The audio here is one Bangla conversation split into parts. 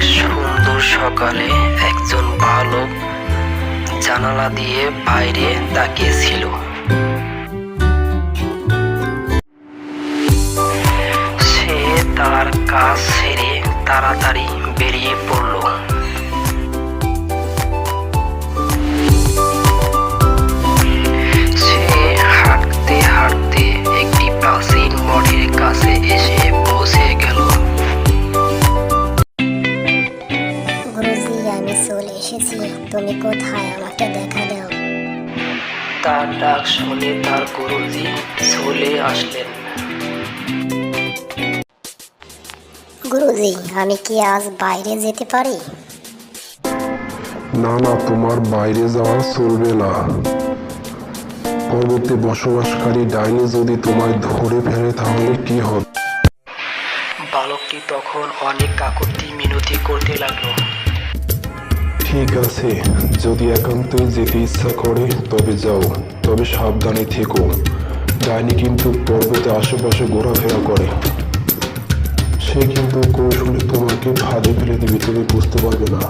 এক সুন্দর সকালে একজন বালক জানালা দিয়ে বাইরে তাকিয়েছিল। আমি চলে এসেছি তুমি কোথায় আমাকে দেখা দাও তার ডাক শুনে তার গুরুজি চলে আসলেন। গুরুজি আমি কি আজ বাইরে যেতে পারি? না না তোমার বাইরে যাওয়া চলবে না। পর্বতে বসবাসকারী ডাইনি যদি তোমায় ধরে ফেলে তাহলে কি হবে? বালকটি তখন অনেক কাকুতি মিনতি করতে লাগল। ঠিক আছে। যদি একান্তই যেতে ইচ্ছা করে, তবে যাও। তবে সাবধানে থেকো। ডাইনি কিন্তু পর্বতে আশেপাশে ঘোরাফেরা করে। সে কিন্তু কৌশলে তোমাকে ফাঁদে ফেলে দিবে তুমি বুঝতে পারবে না।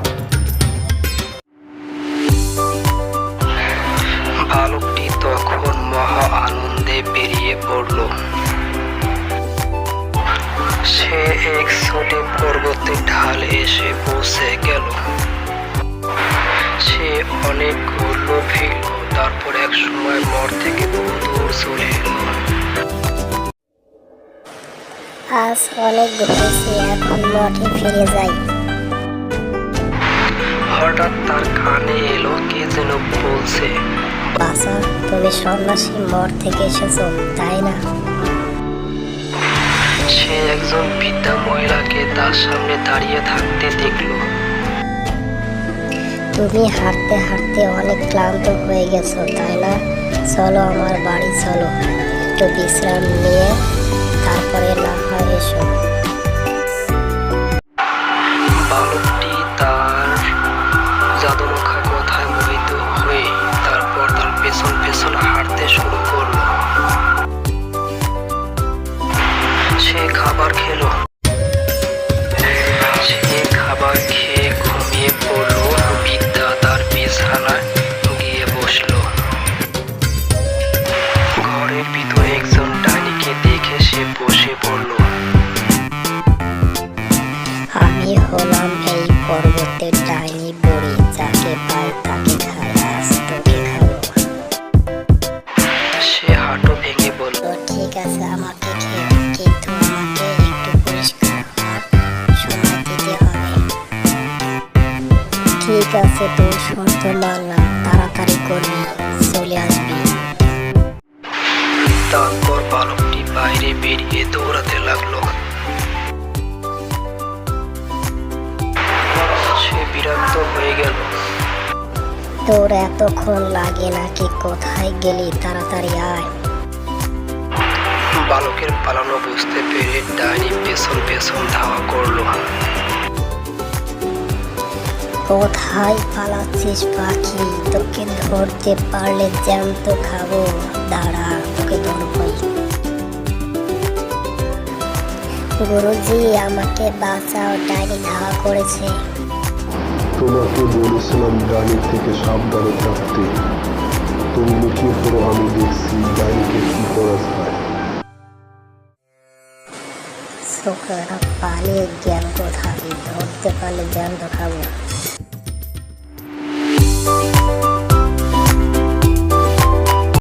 বালকটি তখন মহা আনন্দে বেরিয়ে পড়ল। সে এক ছোটে পর্বতের ঢাল এসে পৌঁছে গেল। অনেক ঘুরলো ফিরল তারপর এক সময় মর থেকে বহু দূর চলে এলো আজ অনেক ঘুরেছি এখন মঠে ফিরে যাই। হঠাৎ তার কানে এলো কে যেন বলছে বাসা তুমি সন্ন্যাসী মঠ থেকে এসেছ তাই না? সে একজন বৃদ্ধা মহিলাকে তার সামনে দাঁড়িয়ে থাকতে দেখল। তুমি হাঁটতে হাঁটতে অনেক ক্লান্ত হয়ে গেছো, তাই না? চলো আমার বাড়ি, চলো। একটু বিশ্রাম নিয়ে তারপরে না হয় এসো। শর্ত মানলাম তাড়াতাড়ি করবি চলে আসবি। তারপর বালকটি বাইরে বেরিয়ে দৌড়াতে লাগল। সে বিরক্ত হয়ে গেল। তোর এতক্ষণ লাগে নাকি? কোথায় গেলি? তাড়াতাড়ি আয়। বালকের পালানো বুঝতে পেরে ডাইনি পেছন পেছন কোথায় পালাচ্ছিস পাখি। তোকে ধরতে পারলে জ্যান্ত খাব। দাঁড়া তোকে ধরবই। গুরুজি আমাকে বাঁচাও ডাইনি ধাওয়া করেছে। তোমাকে বলেছিলাম ডাইনি থেকে সাবধানে থাকতে। তুমি লুকিয়ে পড়ো আমি দেখছি ডাইনিকে কি করা যায়। ছোকরা পালিয়ে জ্ঞান কোথায়? ধরতে পারলে জ্যান্ত খাব। Thank you.